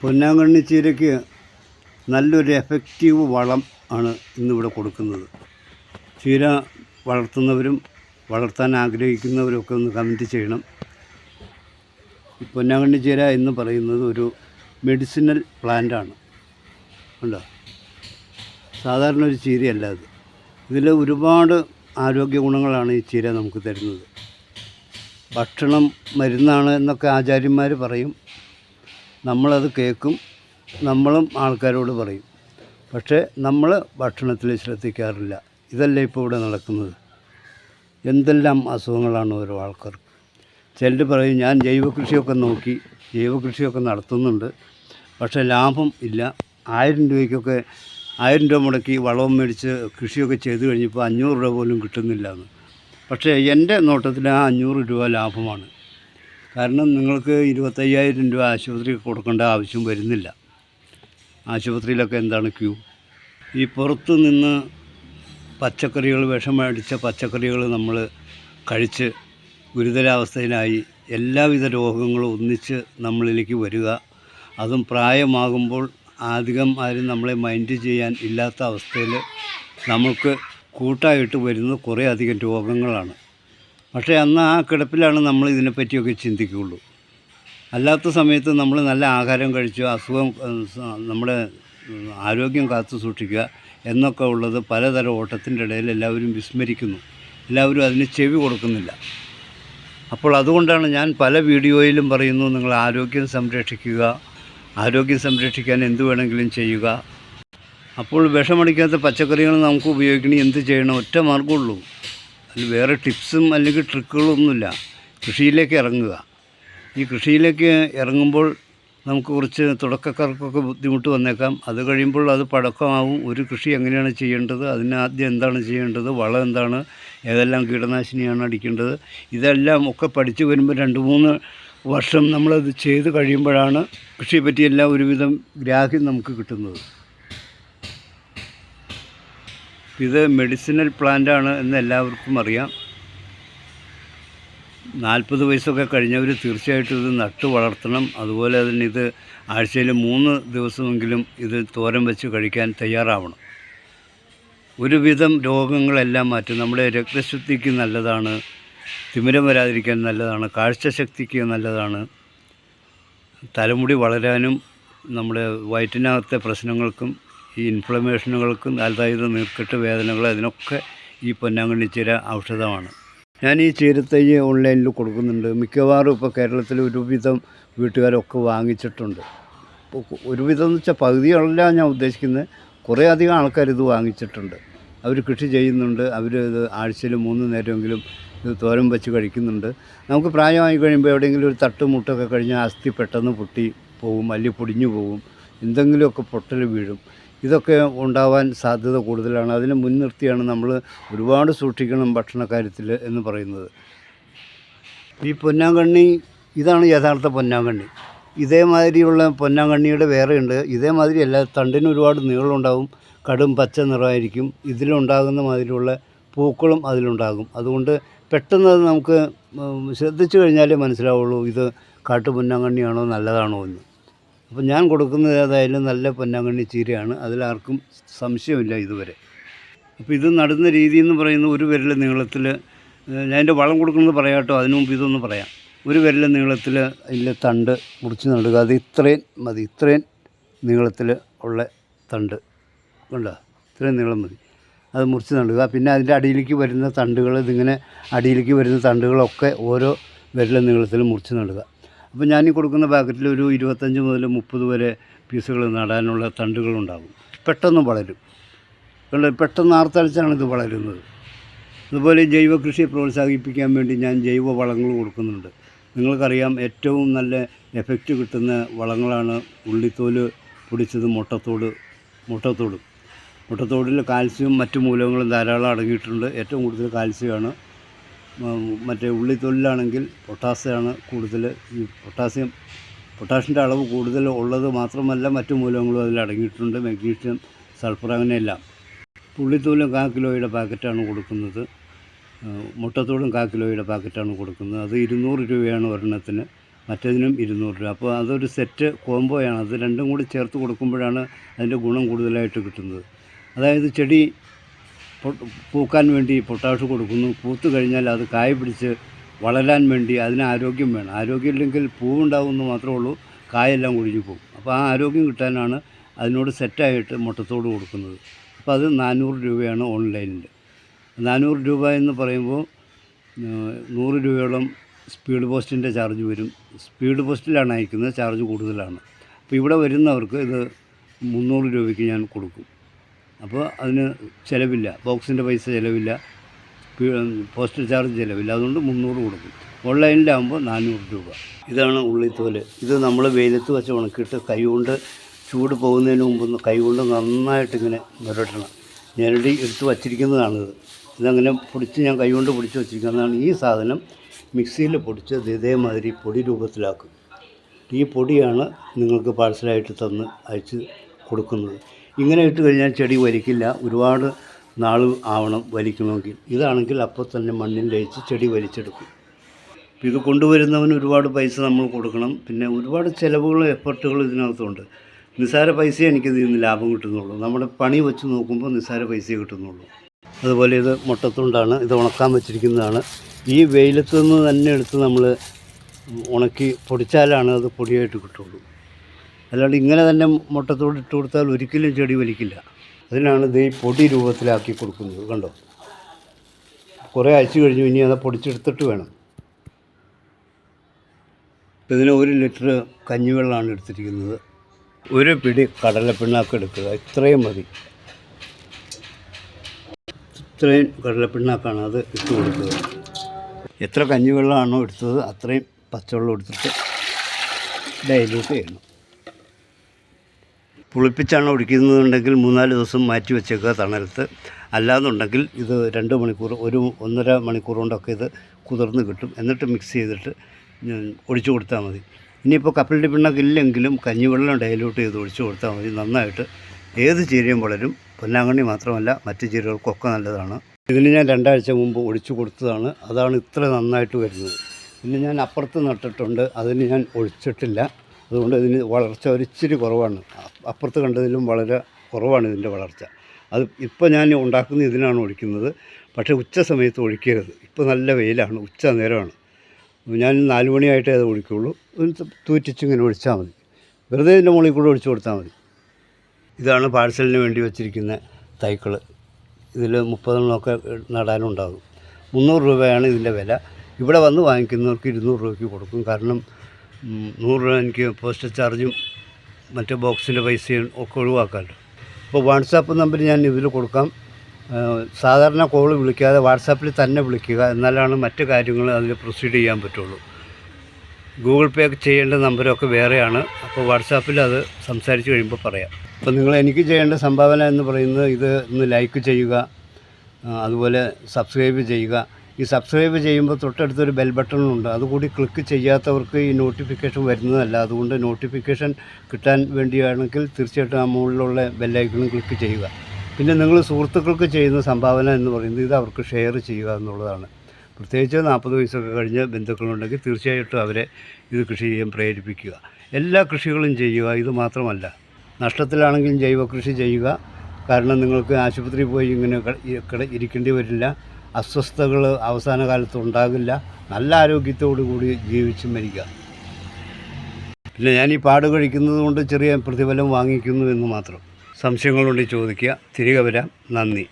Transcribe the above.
പൊന്നാങ്കണ്ണി ചീരയ്ക്ക് നല്ലൊരു എഫക്റ്റീവ് വളം ആണ് ഇന്നിവിടെ കൊടുക്കുന്നത്. ചീര വളർത്തുന്നവരും വളർത്താൻ ആഗ്രഹിക്കുന്നവരും ഒക്കെ ഒന്ന് കമന്റ് ചെയ്യണം. ഈ പൊന്നാങ്കണ്ണി ചീര എന്ന് പറയുന്നത് ഒരു മെഡിസിനൽ പ്ലാന്റാണ് ഉണ്ടോ സാധാരണ ഒരു ചീരയല്ല അത്. ഇതിൽ ഒരുപാട് ആരോഗ്യ ഗുണങ്ങളാണ് ഈ ചീര നമുക്ക് തരുന്നത്. ഭക്ഷണം മരുന്നാണ് എന്നൊക്കെ ആചാര്യന്മാർ പറയും. നമ്മളത് കേൾക്കും നമ്മളും ആൾക്കാരോട് പറയും. പക്ഷേ നമ്മൾ ഭക്ഷണത്തിൽ ശ്രദ്ധിക്കാറില്ല. ഇതല്ലേ ഇപ്പോൾ ഇവിടെ നടക്കുന്നത്? എന്തെല്ലാം അസുഖങ്ങളാണ് ഓരോ ആൾക്കാർക്ക്? ചിലർ പറയും ഞാൻ ജൈവ കൃഷിയൊക്കെ നോക്കി ജൈവ കൃഷിയൊക്കെ നടത്തുന്നുണ്ട്. പക്ഷേ ലാഭം ഇല്ല. ആയിരം രൂപയ്ക്കൊക്കെ ആയിരം രൂപ മുടക്കി വളവും മേടിച്ച് കൃഷിയൊക്കെ ചെയ്തു കഴിഞ്ഞപ്പോൾ അഞ്ഞൂറ് രൂപ പോലും കിട്ടുന്നില്ല എന്ന്. പക്ഷേ എന്റെ നോട്ടത്തിൽ ആ അഞ്ഞൂറ് രൂപ ലാഭമാണ്. കാരണം നിങ്ങൾക്ക് ഇരുപത്തയ്യായിരം രൂപ ആശുപത്രിക്ക് കൊടുക്കേണ്ട ആവശ്യം വരുന്നില്ല. ആശുപത്രിയിലൊക്കെ എന്താണ് ക്യൂ? ഈ പുറത്ത് നിന്ന് പച്ചക്കറികൾ വിഷമടിച്ച പച്ചക്കറികൾ നമ്മൾ കഴിച്ച് ഗുരുതരാവസ്ഥയിലായി എല്ലാവിധ രോഗങ്ങളും ഒന്നിച്ച് നമ്മളിലേക്ക് വരിക. അതും പ്രായമാകുമ്പോൾ അധികം ആരും നമ്മളെ മൈൻഡ് ചെയ്യാൻ ഇല്ലാത്ത അവസ്ഥയിൽ നമുക്ക് കൂട്ടായിട്ട് വരുന്ന കുറേ അധികം രോഗങ്ങളാണ്. പക്ഷേ അന്ന് ആ കിടപ്പിലാണ് നമ്മൾ ഇതിനെപ്പറ്റിയൊക്കെ ചിന്തിക്കുകയുള്ളൂ അല്ലാത്ത സമയത്ത് നമ്മൾ നല്ല ആഹാരം കഴിച്ചു അസുഖം നമ്മുടെ ആരോഗ്യം കാത്തു സൂക്ഷിക്കുക എന്നൊക്കെ ഉള്ളത് പലതരം ഓട്ടത്തിന്റെ ഇടയിൽ എല്ലാവരും വിസ്മരിക്കുന്നു. എല്ലാവരും അതിന് ചെവി കൊടുക്കുന്നില്ല. അപ്പോൾ അതുകൊണ്ടാണ് ഞാൻ പല വീഡിയോയിലും പറയുന്നു നിങ്ങൾ ആരോഗ്യം സംരക്ഷിക്കുക ആരോഗ്യം സംരക്ഷിക്കാൻ എന്ത് വേണമെങ്കിലും ചെയ്യുക. അപ്പോൾ വിഷമടിക്കാത്ത പച്ചക്കറികൾ നമുക്ക് ഉപയോഗിക്കണമെങ്കിൽ എന്ത് ചെയ്യണം? ഒറ്റ മാർഗമുള്ളൂ വേറെ ടിപ്സും അല്ലെങ്കിൽ ട്രിക്കുകളൊന്നുമില്ല. കൃഷിയിലേക്ക് ഇറങ്ങുക. ഈ കൃഷിയിലേക്ക് ഇറങ്ങുമ്പോൾ നമുക്ക് കുറച്ച് തുടക്കക്കാർക്കൊക്കെ ബുദ്ധിമുട്ട് വന്നേക്കാം. അത് കഴിയുമ്പോൾ അത് പഴക്കമാവും ഒരു കൃഷി എങ്ങനെയാണ് ചെയ്യേണ്ടത്? അതിന് ആദ്യം എന്താണ് ചെയ്യേണ്ടത്? വളം എന്താണ്? ഏതെല്ലാം കീടനാശിനിയാണ് അടിക്കേണ്ടത്? ഇതെല്ലാം ഒക്കെ പഠിച്ചു വരുമ്പോൾ രണ്ട് മൂന്ന് വർഷം നമ്മളത് ചെയ്ത് കഴിയുമ്പോഴാണ് കൃഷിയെ പറ്റിയെല്ലാം ഒരുവിധം ഗ്രാഹ്യം നമുക്ക് കിട്ടുന്നത്. ഇത് മെഡിസിനൽ പ്ലാന്റാണ് എന്ന് എല്ലാവർക്കും അറിയാം. നാൽപ്പത് വയസ്സൊക്കെ കഴിഞ്ഞവർ തീർച്ചയായിട്ടും ഇത് നട്ടു വളർത്തണം. അതുപോലെ തന്നെ ഇത് ആഴ്ചയിൽ മൂന്ന് ദിവസമെങ്കിലും ഇത് തോരൻ വെച്ച് കഴിക്കാൻ തയ്യാറാവണം. ഒരുവിധം രോഗങ്ങളെല്ലാം മാറ്റും. നമ്മുടെ രക്തശുദ്ധിക്ക് നല്ലതാണ് തിമിരം വരാതിരിക്കാൻ നല്ലതാണ് കാഴ്ചശക്തിക്ക് നല്ലതാണ്. തലമുടി വളരാനും നമ്മുടെ വയറ്റിനകത്തെ പ്രശ്നങ്ങൾക്കും ഈ ഇൻഫ്ലമേഷനുകൾക്കും അതായത് നീർക്കെട്ട് വേദനകൾ അതിനൊക്കെ ഈ പൊന്നാങ്കണ്ണി ചീര ഔഷധമാണ്. ഞാൻ ഈ ചീരത്തൈ ഓൺലൈനിൽ കൊടുക്കുന്നുണ്ട്. മിക്കവാറും ഇപ്പോൾ കേരളത്തിൽ ഒരുവിധം വീട്ടുകാരൊക്കെ വാങ്ങിച്ചിട്ടുണ്ട്. ഒരുവിധം എന്ന് വെച്ചാൽ പകുതിയല്ല ഞാൻ ഉദ്ദേശിക്കുന്നത് കുറേ അധികം ആൾക്കാർ ഇത് വാങ്ങിച്ചിട്ടുണ്ട്. അവർ കൃഷി ചെയ്യുന്നുണ്ട്. അവർ ഇത് ആഴ്ചയിൽ മൂന്ന് നേരമെങ്കിലും ഇത് തോരൻ വെച്ച് കഴിക്കുന്നുണ്ട്. നമുക്ക് പ്രായമായി കഴിയുമ്പോൾ എവിടെയെങ്കിലും ഒരു തട്ടുമുട്ടൊക്കെ കഴിഞ്ഞാൽ അസ്ഥി പെട്ടെന്ന് പൊട്ടി പോകും അല്ലെങ്കിൽ പൊടിഞ്ഞു പോകും എന്തെങ്കിലുമൊക്കെ പൊട്ടൽ വീഴും. ഇതൊക്കെ ഉണ്ടാവാൻ സാധ്യത കൂടുതലാണ്. അതിനെ മുൻനിർത്തിയാണ് നമ്മൾ ഒരുപാട് സൂക്ഷിക്കണം ഭക്ഷണക്കാര്യത്തിൽ എന്ന് പറയുന്നത്. ഈ പൊന്നാങ്കണ്ണി ഇതാണ് യഥാർത്ഥ പൊന്നാങ്കണ്ണി. ഇതേമാതിരിയുള്ള പൊന്നാങ്കണ്ണിയുടെ വേറെ ഉണ്ട് ഇതേമാതിരി അല്ല തണ്ടിന് ഒരുപാട് നീളമുണ്ടാവും. കടും പച്ച നിറമായിരിക്കും. ഇതിലുണ്ടാകുന്ന മാതിരിയുള്ള പൂക്കളും അതിലുണ്ടാകും. അതുകൊണ്ട് പെട്ടെന്ന് അത് നമുക്ക് ശ്രദ്ധിച്ചു കഴിഞ്ഞാലേ മനസ്സിലാവുള്ളൂ ഇത് കാട്ടുപൊന്നാങ്കണ്ണിയാണോ നല്ലതാണോ എന്ന്. അപ്പോൾ ഞാൻ കൊടുക്കുന്നത് ഏതായാലും നല്ല പൊന്നാങ്കണ്ണി ചീരയാണ്. അതിലാർക്കും സംശയമില്ല ഇതുവരെ. അപ്പോൾ ഇത് നടുന്ന രീതി എന്ന് പറയുന്നത് ഒരു വിരൽ നീളത്തിൽ ഞാൻ എന്റെ വളം കൊടുക്കുന്നത് പറയാട്ടോ അതിനു മുമ്പ് ഇതൊന്ന് പറയാം. ഒരു വിരൽ നീളത്തിൽ അതിന്റെ തണ്ട് മുറിച്ച് നടുക. അത് ഇത്രയും മതി ഇത്രയും നീളത്തിൽ ഉള്ള തണ്ട്. കണ്ടോ? ഇത്രയും നീളം മതി. അത് മുറിച്ച് നടുക. പിന്നെ അതിന്റെ അടിയിലേക്ക് വരുന്ന തണ്ടുകൾ ഇതിങ്ങനെ അടിയിലേക്ക് വരുന്ന തണ്ടുകളൊക്കെ ഓരോ വിരൽ നീളത്തിൽ മുറിച്ച് നടുക. അപ്പോൾ ഞാൻ ഈ കൊടുക്കുന്ന പാക്കറ്റിൽ ഒരു ഇരുപത്തഞ്ച് മുതൽ മുപ്പത് വരെ പീസുകൾ നടാനുള്ള തണ്ടുകളുണ്ടാകും. പെട്ടെന്ന് വളരും. കണ്ട്? പെട്ടെന്ന് ആർത്തടിച്ചാണ് ഇത് വളരുന്നത്. അതുപോലെ ജൈവ കൃഷിയെ പ്രോത്സാഹിപ്പിക്കാൻ വേണ്ടി ഞാൻ ജൈവ വളങ്ങൾ കൊടുക്കുന്നുണ്ട്. നിങ്ങൾക്കറിയാം ഏറ്റവും നല്ല എഫക്റ്റ് കിട്ടുന്ന വളങ്ങളാണ് ഉള്ളിത്തോൽ പൊടിച്ചത് മുട്ടത്തോട് മുട്ടത്തോട്. മുട്ടത്തോടിൽ കാൽസ്യവും മറ്റു മൂലകങ്ങളും ധാരാളം അടങ്ങിയിട്ടുണ്ട്. ഏറ്റവും കൂടുതൽ കാൽസ്യമാണ് മറ്റേ ഉള്ളിത്തൊലിലാണെങ്കിൽ പൊട്ടാസ്യമാണ് കൂടുതൽ ഈ പൊട്ടാസ്യം പൊട്ടാഷ്യന്റെ അളവ് കൂടുതൽ ഉള്ളത് മാത്രമല്ല മറ്റു മൂലകങ്ങളും അതിൽ അടങ്ങിയിട്ടുണ്ട്. മഗ്നീഷ്യം സൾഫർ അങ്ങനെയെല്ലാം. ഉള്ളിത്തോലും കാ കിലോയുടെ പാക്കറ്റാണ് കൊടുക്കുന്നത്. മുട്ടത്തോടും കാ കിലോയുടെ പാക്കറ്റാണ് കൊടുക്കുന്നത്. അത് ഇരുന്നൂറ് രൂപയാണ് ഒരെണ്ണത്തിന്. മറ്റേതിനും ഇരുന്നൂറ് രൂപ. അപ്പോൾ അതൊരു സെറ്റ് കോംബോയാണ്. അത് രണ്ടും കൂടി ചേർത്ത് കൊടുക്കുമ്പോഴാണ് അതിന്റെ ഗുണം കൂടുതലായിട്ട് കിട്ടുന്നത്. അതായത് ചെടി പൂക്കാൻ വേണ്ടി പൊട്ടാഷ് കൊടുക്കുന്നു. പൂത്ത് കഴിഞ്ഞാൽ അത് കായ പിടിച്ച് വളരാൻ വേണ്ടി അതിന് ആരോഗ്യം വേണം. ആരോഗ്യമില്ലെങ്കിൽ പൂവുണ്ടാവുമെന്ന് മാത്രമേ ഉള്ളൂ. കായെല്ലാം കുഴിഞ്ഞു പോകും. അപ്പോൾ ആ ആരോഗ്യം കിട്ടാനാണ് അതിനോട് സെറ്റായിട്ട് മുട്ടത്തോട് കൊടുക്കുന്നത്. അപ്പോൾ അത് നാനൂറ് രൂപയാണ് ഓൺലൈനിൽ. നാനൂറ് രൂപ എന്ന് പറയുമ്പോൾ നൂറ് രൂപയോളം സ്പീഡ് പോസ്റ്റിന്റെ ചാർജ് വരും. സ്പീഡ് പോസ്റ്റിലാണ് അയക്കുന്നത് ചാർജ് കൂടുതലാണ്. അപ്പോൾ ഇവിടെ വരുന്നവർക്ക് ഇത് മുന്നൂറ് രൂപയ്ക്ക് ഞാൻ കൊടുക്കും. അപ്പോൾ അതിന് ചിലവില്ല. ബോക്സിന്റെ പൈസ ചിലവില്ല. Postal charge ചിലവില്ല. അതുകൊണ്ട് മുന്നൂറ് കൊടുക്കും. ഓൺലൈനിലാകുമ്പോൾ നാനൂറ് രൂപ. ഇതാണ് ഉള്ളിത്തോൽ. ഇത് നമ്മൾ വെയിലത്ത് വെച്ച് ഉണക്കിയിട്ട് കൈകൊണ്ട് ചൂട് പോകുന്നതിന് മുമ്പ് കൈകൊണ്ട് നന്നായിട്ട് ഇങ്ങനെ മുരട്ടണം. ഞെരടി എടുത്ത് വച്ചിരിക്കുന്നതാണിത് ഇതങ്ങനെ പൊടിച്ച് ഞാൻ കൈകൊണ്ട് പൊടിച്ച് വച്ചിരിക്കുന്നതാണ് ഈ സാധനം മിക്സിയിൽ പൊടിച്ച് ഇത് ഇതേമാതിരി പൊടി രൂപത്തിലാക്കും. ഈ പൊടിയാണ് നിങ്ങൾക്ക് പാഴ്സലായിട്ട് തന്ന് അയച്ച് കൊടുക്കുന്നത്. ഇങ്ങനെ ഇട്ട് കഴിഞ്ഞാൽ ചെടി വലിക്കില്ല. ഒരുപാട് നാൾ ആവണം വലിക്കണമെങ്കിൽ. ഇതാണെങ്കിൽ അപ്പോൾ തന്നെ മണ്ണിൽ ലയിച്ച് ചെടി വലിച്ചെടുക്കും. ഇത് കൊണ്ടുവരുന്നവന് ഒരുപാട് പൈസ നമ്മൾ കൊടുക്കണം. പിന്നെ ഒരുപാട് ചിലവുകളും എഫർട്ടുകളും ഇതിനകത്തുണ്ട്. നിസ്സാര പൈസ എനിക്കിതിൽ നിന്ന് ലാഭം കിട്ടുന്നുള്ളൂ. നമ്മുടെ പണി വെച്ച് നോക്കുമ്പോൾ നിസ്സാര പൈസയെ കിട്ടുന്നുള്ളൂ. അതുപോലെ ഇത് മുട്ടത്തുണ്ടാണ്. ഇത് ഉണക്കാൻ വെച്ചിരിക്കുന്നതാണ്. ഈ വെയിലത്ത് നിന്ന് തന്നെ എടുത്ത് നമ്മൾ ഉണക്കി പൊടിച്ചാലാണ് അത് പൊടിയായിട്ട് കിട്ടുള്ളൂ. അല്ലാണ്ട് ഇങ്ങനെ തന്നെ മുട്ടത്തോട് ഇട്ട് കൊടുത്താൽ ഒരിക്കലും ചെടി വലിക്കില്ല. അതിനാണ് ഇത് ഈ പൊടി രൂപത്തിലാക്കി കൊടുക്കുന്നത് കണ്ടോ? കുറേ അയച്ചു കഴിഞ്ഞു ഇനി അത് പൊടിച്ചെടുത്തിട്ട് വേണം. ഇതിന് ഒരു ലിറ്റർ കഞ്ഞിവെള്ളമാണ് എടുത്തിരിക്കുന്നത്. ഒരു പിടി കടലപ്പിണ്ണാക്ക് എടുക്കുക ഇത്രയും മതി. ഇത്രയും കടലപ്പിണ്ണാക്കാണ് അത് ഇട്ട് കൊടുക്കുക എത്ര കഞ്ഞിവെള്ളമാണോ എടുത്തത് അത്രയും പച്ചവെള്ളം എടുത്തിട്ട് ഡൈല്യൂട്ട് ചെയ്യണം. പുളിപ്പിച്ചാണ് ഒഴിക്കുന്നതുണ്ടെങ്കിൽ മൂന്നാൽ ദിവസം മാറ്റി വെച്ചേക്കുക തണലത്ത്. അല്ലാന്നുണ്ടെങ്കിൽ ഇത് രണ്ട് മണിക്കൂർ ഒരു ഒന്നര മണിക്കൂർ കൊണ്ടൊക്കെ ഇത് കുതിർന്ന് കിട്ടും. എന്നിട്ട് മിക്സ് ചെയ്തിട്ട് ഒഴിച്ചു കൊടുത്താൽ മതി. ഇനിയിപ്പോൾ കപ്പലിന്റെ പിണ്ണൊക്കെ ഇല്ലെങ്കിലും കഞ്ഞിവെള്ളം ഡയലൂട്ട് ചെയ്ത് ഒഴിച്ചു കൊടുത്താൽ മതി. നന്നായിട്ട് ഏത് ചീരയും വളരും. പൊന്നാങ്കണ്ണി മാത്രമല്ല മറ്റ് ചീരകൾക്കൊക്കെ നല്ലതാണ്. ഇതിന് ഞാൻ രണ്ടാഴ്ച മുമ്പ് ഒഴിച്ചു കൊടുത്തതാണ്. അതാണ് ഇത്ര നന്നായിട്ട് വരുന്നത്. പിന്നെ ഞാൻ അപ്പുറത്ത് നട്ടിട്ടുണ്ട്. അതിന് ഞാൻ ഒഴിച്ചിട്ടില്ല. അതുകൊണ്ട് ഇതിന് വളർച്ച ഒരിച്ചിരി കുറവാണ്. അപ്പുറത്ത് കണ്ടതിലും വളരെ കുറവാണ് ഇതിന്റെ വളർച്ച. അത് ഇപ്പോൾ ഞാൻ ഉണ്ടാക്കുന്ന ഇതിനാണ് ഒഴിക്കുന്നത്. പക്ഷേ ഉച്ച സമയത്ത് ഒഴിക്കരുത്. ഇപ്പോൾ നല്ല വെയിലാണ്. ഉച്ച നേരമാണ്. ഞാൻ നാല് മണിയായിട്ടേ അത് ഒഴിക്കുള്ളൂ. തൂറ്റിച്ച് ഇങ്ങനെ ഒഴിച്ചാൽ മതി. വെറുതെ ഇതിന്റെ മുകളിൽ കൂടെ ഒഴിച്ചു കൊടുത്താൽ മതി. ഇതാണ് പാഴ്സലിന് വേണ്ടി വെച്ചിരിക്കുന്ന തൈക്കൾ ഇതിൽ മുപ്പതെണ്ണമൊക്കെ നടാനുണ്ടാകും. മുന്നൂറ് രൂപയാണ് ഇതിന്റെ വില. ഇവിടെ വന്ന് വാങ്ങിക്കുന്നവർക്ക് ഇരുന്നൂറ് രൂപയ്ക്ക് കൊടുക്കും. കാരണം നൂറ് രൂപ എനിക്ക് പോസ്റ്റൽ ചാർജും മറ്റേ ബോക്സിന്റെ പൈസയും ഒക്കെ ഒഴിവാക്കാമല്ലോ അപ്പോൾ വാട്സാപ്പ് നമ്പർ ഞാൻ ഇതിൽ കൊടുക്കാം. സാധാരണ കോൾ വിളിക്കാതെ വാട്സാപ്പിൽ തന്നെ വിളിക്കുക. എന്നാലാണ് മറ്റു കാര്യങ്ങൾ അതിൽ പ്രൊസീഡ് ചെയ്യാൻ പറ്റുള്ളൂ. ഗൂഗിൾ പേ ചെയ്യേണ്ട നമ്പരൊക്കെ വേറെയാണ്. അപ്പോൾ വാട്സാപ്പിൽ അത് സംസാരിച്ച് കഴിയുമ്പോൾ പറയാം. അപ്പോൾ നിങ്ങൾ എനിക്ക് ചെയ്യേണ്ട സംഭാവന എന്ന് പറയുന്നത് ഇത് ഒന്ന് ലൈക്ക് ചെയ്യുക. അതുപോലെ സബ്സ്ക്രൈബ് ചെയ്യുക. ഈ സബ്സ്ക്രൈബ് ചെയ്യുമ്പോൾ തൊട്ടടുത്തൊരു ബെൽ ബട്ടണുണ്ട് അതുകൂടി ക്ലിക്ക് ചെയ്യാത്തവർക്ക് ഈ നോട്ടിഫിക്കേഷൻ വരുന്നതല്ല. അതുകൊണ്ട് നോട്ടിഫിക്കേഷൻ കിട്ടാൻ വേണ്ടിയാണെങ്കിൽ തീർച്ചയായിട്ടും ആ മുകളിലുള്ള ബെല്ലൈക്കണും ക്ലിക്ക് ചെയ്യുക. പിന്നെ നിങ്ങൾ സുഹൃത്തുക്കൾക്ക് ചെയ്യുന്ന സംഭാവന എന്ന് പറയുന്നത് ഇത് അവർക്ക് ഷെയർ ചെയ്യുക എന്നുള്ളതാണ്. പ്രത്യേകിച്ച് നാൽപ്പത് വയസ്സൊക്കെ കഴിഞ്ഞ് ബന്ധുക്കളുണ്ടെങ്കിൽ തീർച്ചയായിട്ടും അവരെ ഇത് കൃഷി ചെയ്യാൻ പ്രേരിപ്പിക്കുക. എല്ലാ കൃഷികളും ചെയ്യുക ഇത് മാത്രമല്ല. നഷ്ടത്തിലാണെങ്കിലും ജൈവ കൃഷി ചെയ്യുക. കാരണം നിങ്ങൾക്ക് ആശുപത്രിയിൽ പോയി ഇങ്ങനെ ഇരിക്കേണ്ടി വരില്ല. അസ്വസ്ഥതകൾ അവസാന കാലത്ത് ഉണ്ടാകില്ല. നല്ല ആരോഗ്യത്തോടു കൂടി ജീവിച്ച് മരിക്കുക. പിന്നെ ഞാൻ ഈ പാട് കഴിക്കുന്നത് കൊണ്ട് ചെറിയ പ്രതിഫലം വാങ്ങിക്കുന്നു എന്ന് മാത്രം. സംശയങ്ങളുണ്ടെങ്കിൽ ചോദിക്കുക. തിരികെ വരാം. നന്ദി.